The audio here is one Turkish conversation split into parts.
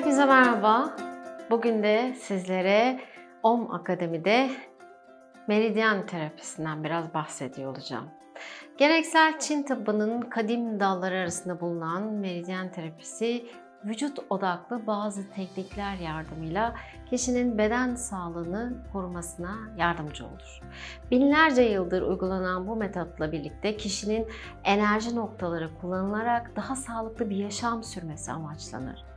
Hepinize merhaba. Bugün de sizlere OM Akademi'de meridyen terapisinden biraz bahsediyor olacağım. Geleneksel Çin tıbbının kadim dalları arasında bulunan meridyen terapisi vücut odaklı bazı teknikler yardımıyla kişinin beden sağlığını korumasına yardımcı olur. Binlerce yıldır uygulanan bu metotla birlikte kişinin enerji noktaları kullanılarak daha sağlıklı bir yaşam sürmesi amaçlanır.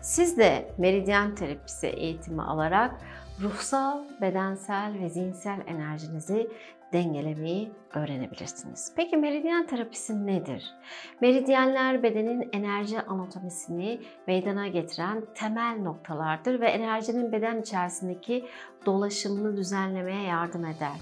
Siz de meridyen terapisi eğitimi alarak ruhsal, bedensel ve zihinsel enerjinizi dengelemeyi öğrenebilirsiniz. Peki meridyen terapisi nedir? Meridyenler bedenin enerji anatomisini meydana getiren temel noktalardır ve enerjinin beden içerisindeki dolaşımını düzenlemeye yardım eder.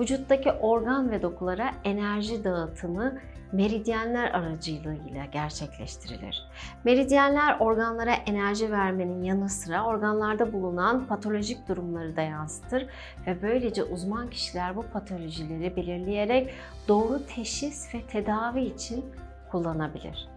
Vücuttaki organ ve dokulara enerji dağıtımı meridyenler aracılığıyla gerçekleştirilir. Meridyenler organlara enerji vermenin yanı sıra organlarda bulunan patolojik durumları da yansıtır ve böylece uzman kişiler bu patolojileri belirleyerek doğru teşhis ve tedavi için kullanabilir.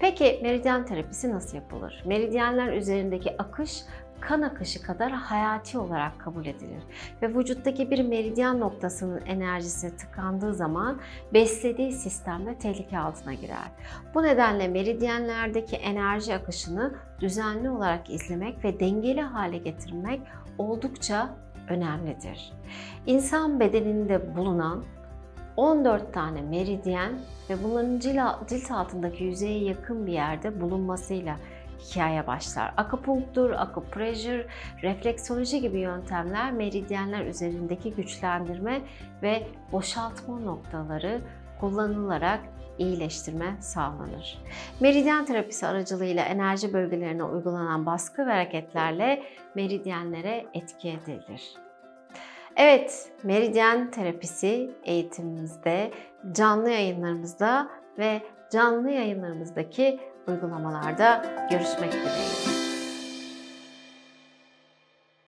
Peki meridyen terapisi nasıl yapılır? Meridyenler üzerindeki akış kan akışı kadar hayati olarak kabul edilir ve vücuttaki bir meridyen noktasının enerjisi tıkandığı zaman beslediği sistemde tehlike altına girer. Bu nedenle meridyenlerdeki enerji akışını düzenli olarak izlemek ve dengeli hale getirmek oldukça önemlidir. İnsan bedeninde bulunan 14 tane meridyen ve bunların cilt altındaki yüzeye yakın bir yerde bulunmasıyla hikaye başlar. Akupunktur, akupressure, refleksoloji gibi yöntemler meridyenler üzerindeki güçlendirme ve boşaltma noktaları kullanılarak iyileştirme sağlanır. Meridyen terapisi aracılığıyla enerji bölgelerine uygulanan baskı ve hareketlerle meridyenlere etki edilir. Evet, meridyen terapisi eğitimimizde, canlı yayınlarımızda ve canlı yayınlarımızdaki uygulamalarda görüşmek dileğiyle.